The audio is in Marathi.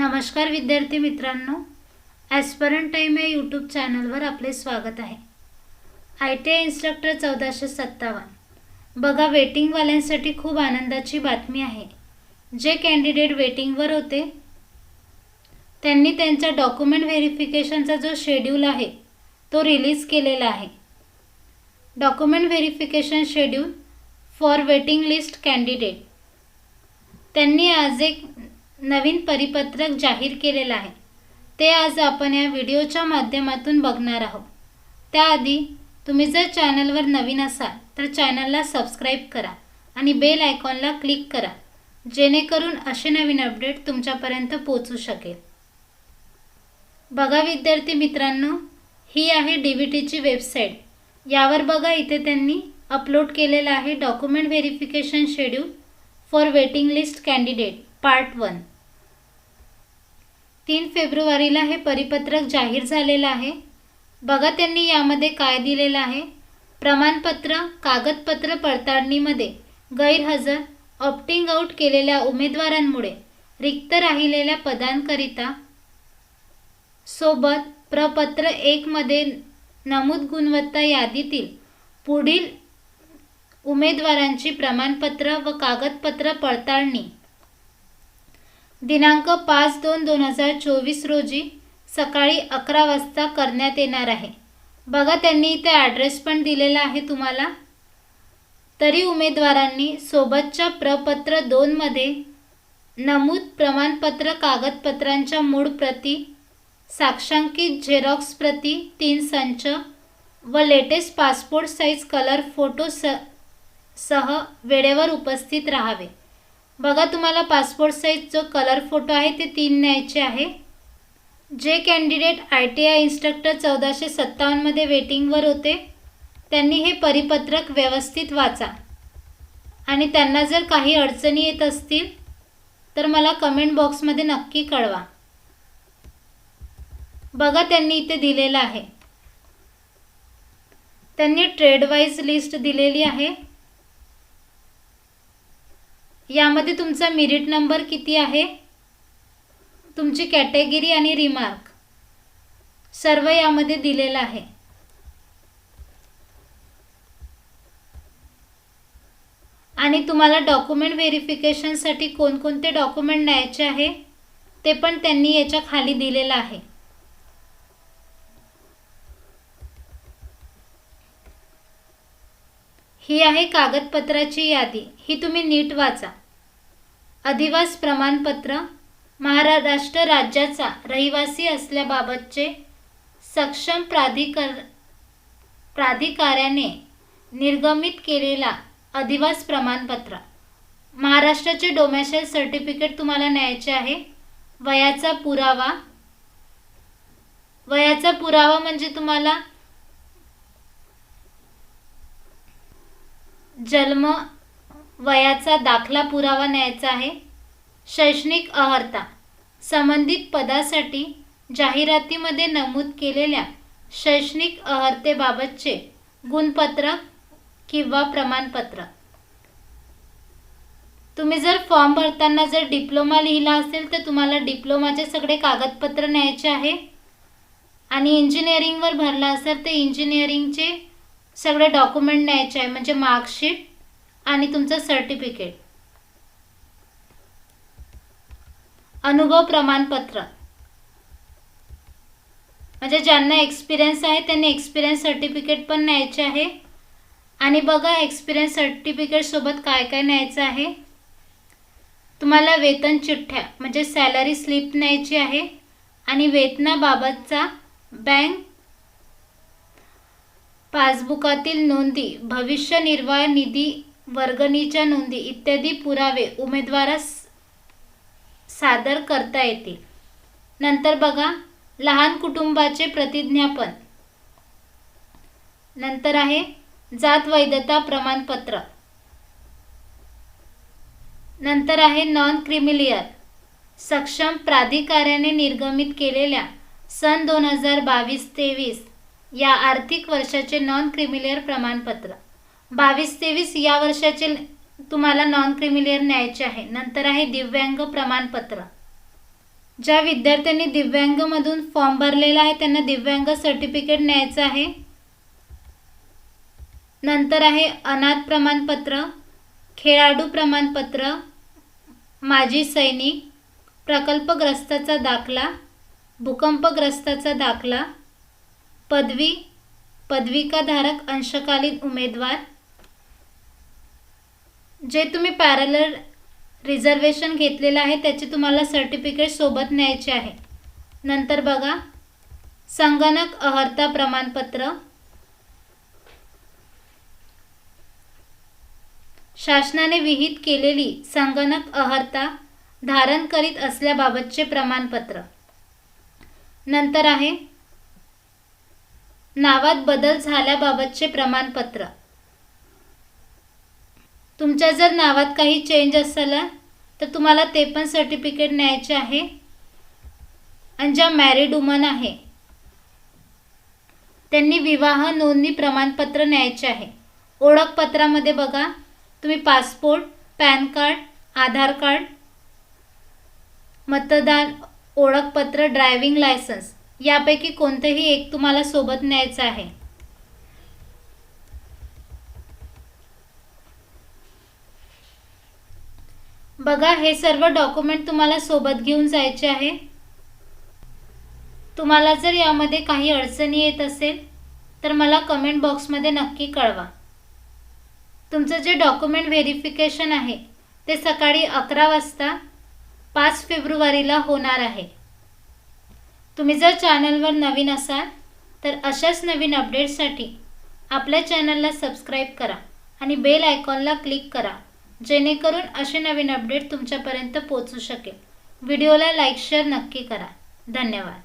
नमस्कार विद्यार्थी मित्रांनो ॲस्परंट टाईम या यूट्यूब चॅनलवर आपले स्वागत आहे. आय टी आय इन्स्ट्रक्टर चौदाशे सत्तावन्न. बघा वेटिंगवाल्यांसाठी खूप आनंदाची बातमी आहे. जे कॅन्डिडेट वेटिंगवर होते त्यांनी त्यांचा डॉक्युमेंट व्हेरिफिकेशनचा जो शेड्यूल आहे तो रिलीज केलेला आहे. Document verification schedule for waiting list candidate त्यांनी आज एक नवीन परिपत्रक जाहीर केलेलं आहे. ते आज आपण या व्हिडिओच्या माध्यमातून बघणार आहोत. त्याआधी तुम्ही जर चॅनलवर नवीन असाल तर चॅनलला सबस्क्राईब करा आणि बेल आयकॉनला क्लिक करा जेणेकरून असे नवीन अपडेट तुमच्यापर्यंत पोचू शकेल. बघा विद्यार्थी मित्रांनो ही आहे डी व्ही टीची वेबसाईट. यावर बघा इथे त्यांनी अपलोड केलेलं आहे document verification schedule for waiting list candidate part one. तीन फेब्रुवारीला हे परिपत्रक जाहीर झालेलं आहे. बघा त्यांनी यामध्ये काय दिलेलं आहे. प्रमाणपत्र कागदपत्र पडताळणीमध्ये गैरहजर ऑप्टिंग आऊट केलेल्या उमेदवारांमुळे रिक्त राहिलेल्या पदांकरिता सोबत प्रपत्र एकमध्ये नमूद गुणवत्ता यादीतील पुढील उमेदवारांची प्रमाणपत्र व कागदपत्र पडताळणी दिनांक पाच दोन दोन हजार चोवीस रोजी सकाळी अकरा वाजता करण्यात येणार आहे. बघा त्यांनी इथे ॲड्रेस पण दिलेला आहे तुम्हाला. तरी उमेदवारांनी सोबतच्या प्रपत्र दोनमध्ये नमूद प्रमाणपत्र कागदपत्रांच्या मूळ प्रती साक्षांकित झेरॉक्स प्रती तीन संच व latest passport size colour photo स सह वेळेवर उपस्थित राहावे. बघा तुम्हाला पासपोर्ट साईज जो कलर फोटो आहे ते तीन न्यायचे आहे. जे candidate I T I instructor चौदाशे सत्तावन्नमध्ये वेटिंगवर होते त्यांनी हे परिपत्रक व्यवस्थित वाचा. आणि त्यांना जर काही अडचणी येत असतील तर मला कमेंट बॉक्समध्ये नक्की कळवा. बघा त्यांनी इथे दिलेलं आहे. त्यांनी ट्रेडवाईज लिस्ट दिलेली आहे. यामध्ये तुमचा मिरिट नंबर किती आहे? तुमची कॅटेगरी आणि रिमार्क सर्व यामध्ये दिलेलं आहे. आणि तुम्हाला डॉक्युमेंट व्हेरिफिकेशनसाठी कोणकोणते डॉक्युमेंट न्यायचे आहे ते पण त्यांनी याच्या खाली दिलेलं आहे. ही आहे कागदपत्राची यादी. ही तुम्ही नीट वाचा. अधिवास प्रमाणपत्र महाराष्ट्र राज्याचा रहिवासी असल्याबाबतचे सक्षम प्राधिकर प्राधिकाऱ्याने निर्गमित केलेला अधिवास प्रमाणपत्र. महाराष्ट्राचे डोमॅशल सर्टिफिकेट तुम्हाला न्यायचे आहे. वयाचा पुरावा वयाचा पुरावा म्हणजे तुम्हाला जन्म वयाचा दाखला पुरावा न्यायचा आहे. शैक्षणिक अर्हता संबंधित पदासाठी जाहिरातीमध्ये नमूद केलेल्या शैक्षणिक अर्हतेबाबतचे गुणपत्रक किंवा प्रमाणपत्र. तुम्ही जर फॉर्म भरताना जर डिप्लोमा लिहिला असेल तर तुम्हाला डिप्लोमाचे सगळे कागदपत्र न्यायचे आहे. आणि इंजिनिअरिंगवर भरला असेल तर इंजिनिअरिंगचे सगळे डॉक्युमेंट न्यायचे आहे म्हणजे मार्कशीट आणि तुमचं सर्टिफिकेट अनुभव प्रमाणपत्र. म्हणजे ज्यांना एक्सपिरियन्स आहे त्यांनी एक्सपिरियन्स सर्टिफिकेट पण न्यायचे आहे. आणि बघा एक्सपिरियन्स सर्टिफिकेटसोबत काय काय न्यायचं आहे. तुम्हाला वेतन चिठ्ठ्या म्हणजे सॅलरी स्लिप न्यायची आहे. आणि वेतनाबाबतचा बँक पासबुकातील नोंदी भविष्य निर्वाह निधी वर्गणीच्या नोंदी इत्यादी पुरावे उमेदवारास सादर करता येतील. नंतर बघा लहान कुटुंबाचे प्रतिज्ञापन. नंतर आहे जात वैधता प्रमाणपत्र. नंतर आहे नॉन क्रिमिलियर सक्षम प्राधिकाऱ्याने निर्गमित केलेल्या सन दोन हजार बावीस तेवीस या आर्थिक वर्षाचे नॉन क्रिमिलेअर प्रमाणपत्र. बावीस तेवीस या वर्षाचे तुम्हाला नॉन क्रिमिलेअर न्यायचे आहे. नंतर आहे दिव्यांग प्रमाणपत्र. ज्या विद्यार्थ्यांनी दिव्यांगमधून फॉर्म भरलेला आहे त्यांना दिव्यांग सर्टिफिकेट न्यायचं आहे. नंतर आहे अनाथ प्रमाणपत्र खेळाडू प्रमाणपत्र माजी सैनिक प्रकल्पग्रस्ताचा दाखला भूकंपग्रस्ताचा दाखला पदवी पदविकाधारक अंशकालीन उमेदवार जे तुम्ही पॅरलर रिझर्वेशन घेतलेलं आहे त्याचे तुम्हाला सर्टिफिकेट सोबत न्यायचे आहे. नंतर बघा संगणक अहर्ता प्रमाणपत्र शासनाने विहित केलेली संगणक अहर्ता धारण करीत असल्याबाबतचे प्रमाणपत्र. नंतर आहे नावात बदल झाल्याबाबतचे प्रमाणपत्र. तुमच्या जर नावात काही चेंज असला तर तुम्हाला ते पण सर्टिफिकेट न्यायचे आहे. आणि ज्या मॅरिड वुमन आहे त्यांनी विवाह नोंदणी प्रमाणपत्र न्यायचे आहे. ओळखपत्रामध्ये बघा तुम्ही passport PAN card Aadhaar card मतदान ओळखपत्र ड्रायव्हिंग लायसन्स यापैकी कोणतंही एक तुम्हाला सोबत न्यायचं आहे. बघा हे सर्व डॉक्युमेंट तुम्हाला सोबत घेऊन जायचे आहे. तुम्हाला जर यामध्ये काही अडचणी येत असेल तर मला कमेंट बॉक्समध्ये नक्की कळवा. तुमचं जे डॉक्युमेंट व्हेरिफिकेशन आहे ते सकाळी अकरा वाजता पाच फेब्रुवारीला होणार आहे. तुम्ही जर चॅनलवर नवीन असाल तर अशाच नवीन अपडेट्ससाठी आपल्या चॅनलला सबस्क्राईब करा आणि बेल आयकॉनला क्लिक करा जेणेकरून असे नवीन अपडेट तुमच्यापर्यंत पोचू शकेल. व्हिडिओला लाईक शेअर नक्की करा. धन्यवाद.